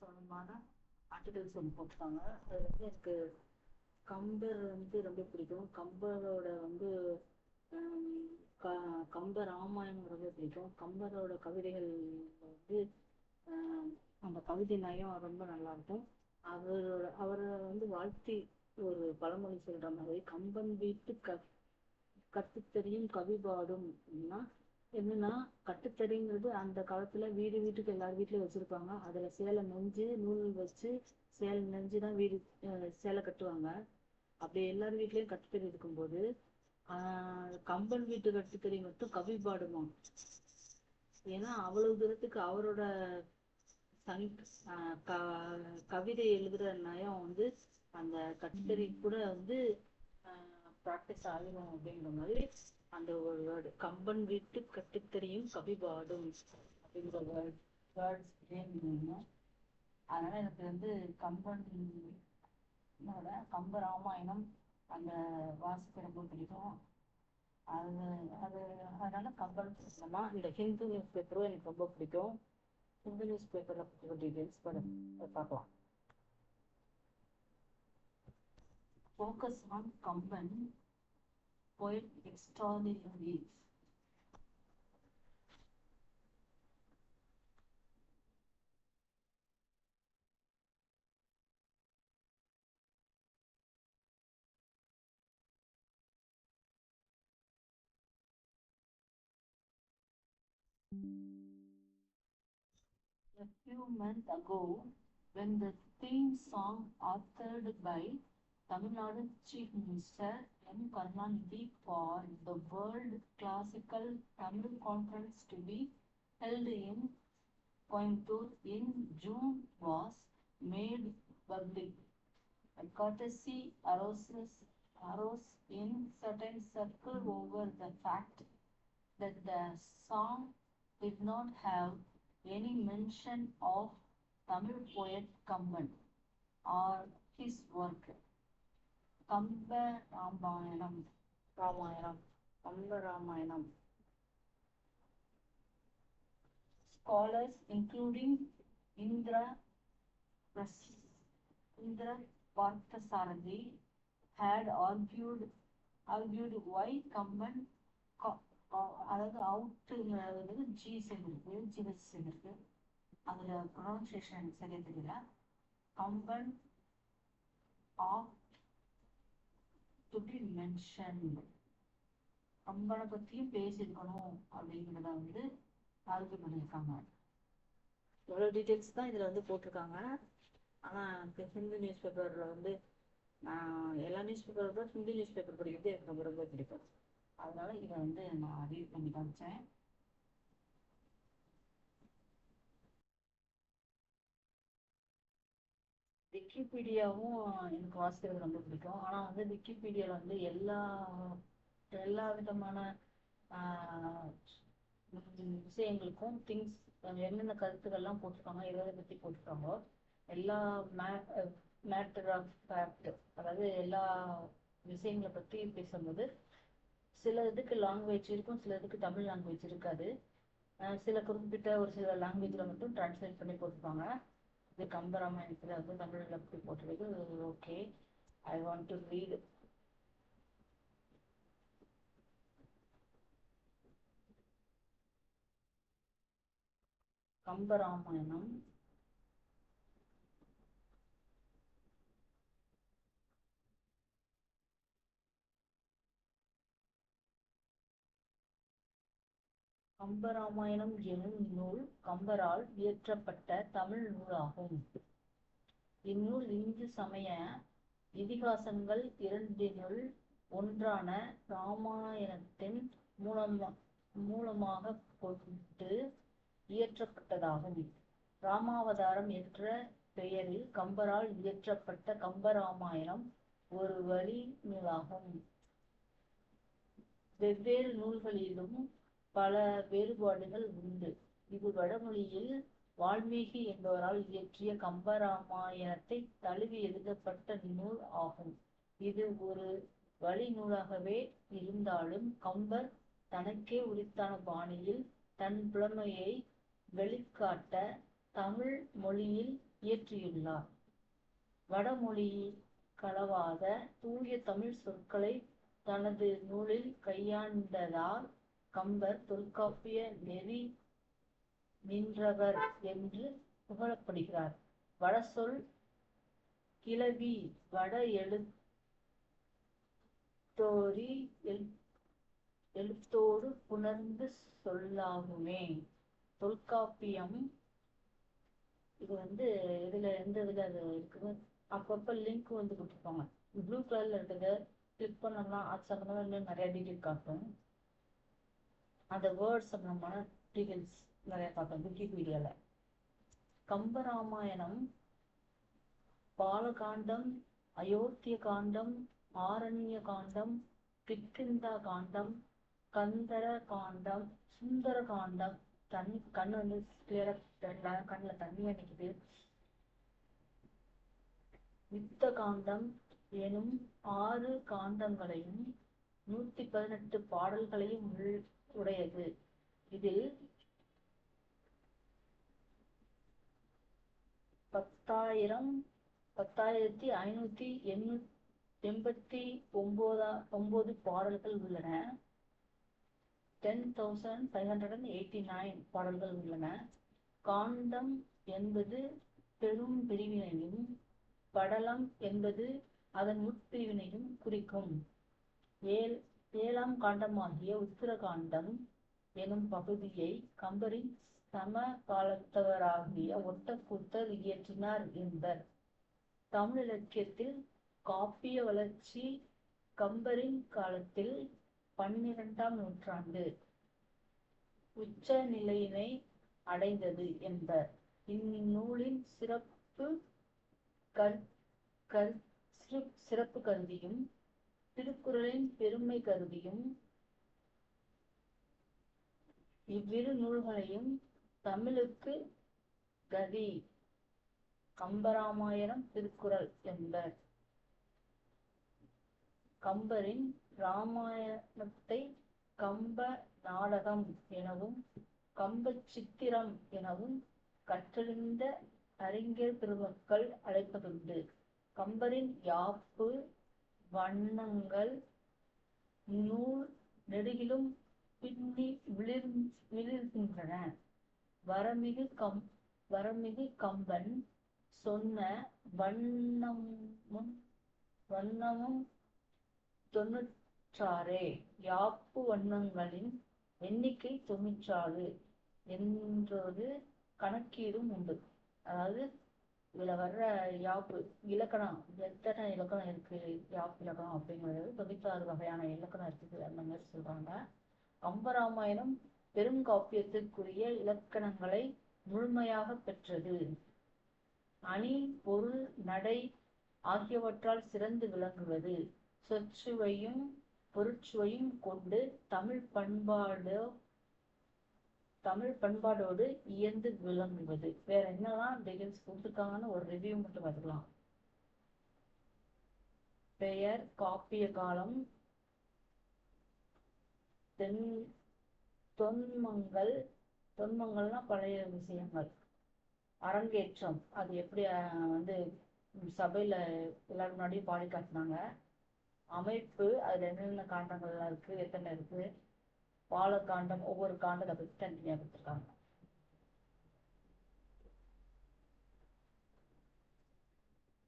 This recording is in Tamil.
சம்பந்தமான ஆர்டிகல்ஸ் ஒன்று போட்டிருக்காங்க. அது வந்து எனக்கு கம்பர் வந்து ரொம்ப பிடிக்கும். கம்பரோட வந்து க கம்ப ராமாயணம் ரொம்ப பிடிக்கும். கம்பரோட கவிதைகள் வந்து அந்த கவிதை நயம் ரொம்ப நல்லா இருக்கும். அவரோட அவரை வந்து வாழ்த்தி ஒரு பழமொழி சொல்ற மாதிரி கம்பன் வீட்டு க கட்டுத்தறியும் கவி பாடும் அப்படின்னா என்னன்னா கட்டுத்தறிங்கிறது அந்த காலத்துல வீடு வீட்டுக்கு எல்லார் வீட்லயும் வச்சிருப்பாங்க. அதுல சேலை நெஞ்சு நூல் வச்சு சேலை நெஞ்சு தான் வீடு சேலை கட்டுவாங்க. அப்படி எல்லார் வீட்லயும் கட்டுத்தறி இருக்கும்போது ஆஹ் கம்பன் வீட்டு கட்டுத்தறி மட்டும் கவி பாடுமா? ஏன்னா அவ்வளவு தூரத்துக்கு அவரோட சங் க கவிதை எழுதுற நயம் வந்து அந்த கட்டுத்தறி கூட வந்து ப்ராக்டிஸ் ஆகிடும் அப்படிங்கிற மாதிரி அந்த ஒரு வேர்டு கம்பன் வீட்டு கட்டுத்தறியும் கவிபாடும் அப்படிங்கிற வேர்ட் வேர்ட்ஸ் வேணும் அதனால எனக்கு வந்து கம்பன் கம்ப ராமாயணம் அந்த வாசிக்க ரொம்ப பிடிக்கும். அது அது அதனால கம்பன் புத்தகமா இந்த ஹிந்து நியூஸ் பேப்பரும் எனக்கு ரொம்ப பிடிக்கும். ஹிந்து நியூஸ் பேப்பர்ல பற்றி டீடைல்ஸ் பார்க்கலாம். Focus on Kamban. Poet extraordinary. A few months ago, when the theme song authored by Tamil Nadu Chief Minister M. Karnanidhi for the World Classical Tamil Conference to be held in Coimbatore in June was made public. A courtesy arises, arose in certain circles over the fact that the song did not have any mention of Tamil poet Kamban or his work. Kamba Ramayanam Ramayanam Kamba Ramayanam. Scholars including Indra Pras- Indra Parthasarathi had argued argued why Kamban அதாவது அவுட்டுங்கிறது ஜி சேர்ந்துருக்கு ஜிஹெச் சேர்ந்துருக்கு அதில் ப்ரொனன்சியேஷன் சரியா தெரியல. Kamban of to be mention கம்பனை பத்தியும் பேசியிருக்கணும் அப்படிங்கிறத வந்து ஆர்கியூ பண்ணியிருக்காங்க. எவ்வளோ டீட்டெயில்ஸ் தான் இதில் வந்து போட்டிருக்காங்க. ஆனால் ஹிந்து நியூஸ் பேப்பரில் வந்து நான் எல்லா நியூஸ் பேப்பரை விட ஹிந்தி நியூஸ் பேப்பர் படிக்கிறது எனக்கு ரொம்ப ரொம்ப பிடிக்கும். அதனால இதை வந்து நான் ரீட் பண்ணி காமிச்சேன். விக்கிபீடியாவும் எனக்கு வாசிக்கிறது ரொம்ப பிடிக்கும். ஆனா வந்து விக்கிபீடியால வந்து எல்லா எல்லா விதமான விஷயங்களுக்கும் திங்ஸ் என்னென்ன கருத்துக்கள்லாம் போட்டிருக்காங்க எதை பத்தி போட்டிருக்காங்களோ எல்லா மேட்டர் ஆஃப் ஃபேக்ட் அதாவது எல்லா விஷயங்களை பத்தி பேசும்போது சில இதுக்கு லாங்குவேஜ் இருக்கும் சில இதுக்கு தமிழ் லாங்குவேஜ் இருக்காது. சில குறிப்பிட்ட ஒரு சில லாங்குவேஜ்ல மட்டும் டிரான்ஸ்லேட் பண்ணி போட்டிருப்பாங்க. இது கம்பராமாயணத்துல வந்து தமிழ்ல அப்படி போட்டிருக்கு okay I want to read Kambaramayanam. Kambaramayanam எனும் நூல் கம்பரால் இயற்றப்பட்ட தமிழ் நூலாகும். இந்நூல் இந்து சமய இதிகாசங்கள் இரண்டினுள் ஒன்றான இராமாயணத்தின் மூலமா மூலமாக கொண்டு இயற்றப்பட்டதாகும். ராமாவதாரம் என்ற பெயரில் கம்பரால் இயற்றப்பட்ட கம்பராமாயணம் ஒரு வழி நூலாகும் வெவ்வேறு நூல்களிலும் பல வேறுபாடுகள் உண்டு. இது வடமொழியில் வால்மீகி என்பவரால் இயற்றிய கம்பராமாயணத்தை தழுவி எழுதப்பட்ட நூல் ஆகும். இது ஒரு வழி நூலாகவே இருந்தாலும் கம்பர் தனக்கே உரித்தான பாணியில் தன் புலமையை வெளிக்காட்ட தமிழ் மொழியில் இயற்றியுள்ளார். வடமொழி கலவாத தூய தமிழ் சொற்களை தனது நூலில் கையாண்டதால் கம்பர் தொல்காப்பிய நெறி நின்றவர் என்று புகழப்படுகிறார். வடசொல் கிளவி வட எழுத்தோரி எழுத்தோடு புணர்ந்து சொல்லாகுமே. தொல்காப்பியம் இது வந்து இதுல எந்த இதுல அது இருக்குது அப்பப்ப லிங்க் வந்து கொடுத்துருப்பாங்க. ப்ளூ கலர்ல இருக்குது கிளிக் பண்ணோம்னா அது சம்பந்தமா இன்னும் நிறைய டீட்டெயில் காட்டும். அந்த வேர்ட்ஸ் சம்பந்தமான டீட்டெயில்ஸ் நிறைய பார்க்கலாம் விக்கிபீடியால கம்பராமாயணம் பாலகாண்டம் அயோத்திய காண்டம் ஆரண்ய காண்டம் கிஷ்கிந்தா காண்டம் கந்தர காண்டம் சுந்தர காண்டம். தண் கண்ணு வந்து கிளியரா தெரியல. கண்ணுல தண்ணி அடிக்குது யுத்த காண்டம் எனும் ஆறு காண்டங்களையும் நூத்தி பதினெட்டு பாடல்களையும் உள் உடையது. இதில் பத்தாயிரம் பத்தாயிரத்தி ஐநூத்தி எண்ணூ எண்பத்தி ஒன்பதா ஒன்பது பாடல்கள் உள்ளன. Ten thousand five hundred and eighty nine பாடல்கள் உள்ளன. காண்டம் என்பது பெரும் பிரிவினையும் படலம் என்பது அதன் உட்பிரிவினையும் குறிக்கும். ஏழ் ஏழாம் காண்டமாகிய உத்தரகாண்டம் எனும் பகுதியை கம்பரின் சம காலத்தவராகிய ஒட்டக்கூத்தர் இயற்றினார் என்பர். தமிழ் இலக்கியத்தில் காப்பிய வளர்ச்சி கம்பரின் காலத்தில் பன்னிரண்டாம் நூற்றாண்டு உச்ச நிலையினை அடைந்தது என்பர். இந்நூலின் சிறப்பு கல் கல் சிறு- சிறப்பு கருதியும் திருக்குறளின் பெருமை கருதியும் இவ்விரு நூல்களையும் தமிழுக்கு கதி கம்பராமாயணம் திருக்குறள் என்பர். கம்பரின் இராமாயணத்தை கம்ப நாடகம் எனவும் கம்ப சித்திரம் எனவும் கற்றறிந்த அறிஞர் பெருமக்கள் அழைப்பதுண்டு. கம்பரின் யாப்பு வண்ணங்கள் நூல் நெடுகிலும் பின்னி விளிர் விளிர்கின்றன. வரமிகு கம் வரமிகு கம்பன் சொன்ன வண்ணமும் வண்ணமும் தொண்ணூற்றாறே யாப்பு வண்ணங்களின் எண்ணிக்கை தொண்ணூற்றாறு என்றொரு கணக்கீடும் உண்டு. அதாவது இதுல வர்ற யாப்பு இலக்கணம் எத்தனை இலக்கணம் இருக்கு யாப்பு இலக்கணம் அப்படிங்கிறது தொண்ணூத்தாறு வகையான இலக்கணம் இருக்குது அந்த மாதிரி சொல்றாங்க. கம்பராமாயணம் பெருங்காப்பியத்திற்குரிய இலக்கணங்களை முழுமையாக பெற்றது. அணி பொருள் நடை ஆகியவற்றால் சிறந்து விளங்குவது. சொற்சுவையும் பொருட்சுவையும் கொண்டு தமிழ் பண்பாடு தமிழ் பண்பாடோடு இயந்து விளங்குவது. வேற என்னெல்லாம் டீடைல்ஸ் கொடுத்துருக்காங்கன்னு ஒரு ரிவ்யூ மட்டும் பார்த்துக்கலாம். பெயர் காப்பிய காலம் தென் தொன்மங்கள் தொன்மங்கள்னா பழைய விஷயங்கள். அரங்கேற்றம் அது எப்படி வந்து சபையில எல்லாரும் முன்னாடியும் பாடி காட்டினாங்க. அமைப்பு அதுல என்னென்ன காண்டங்கள்லாம் இருக்கு எத்தனை இருக்கு ஒவ்வொரு காண்டத்தை பற்றி தனித்தனியாக கொடுத்துருக்காங்க.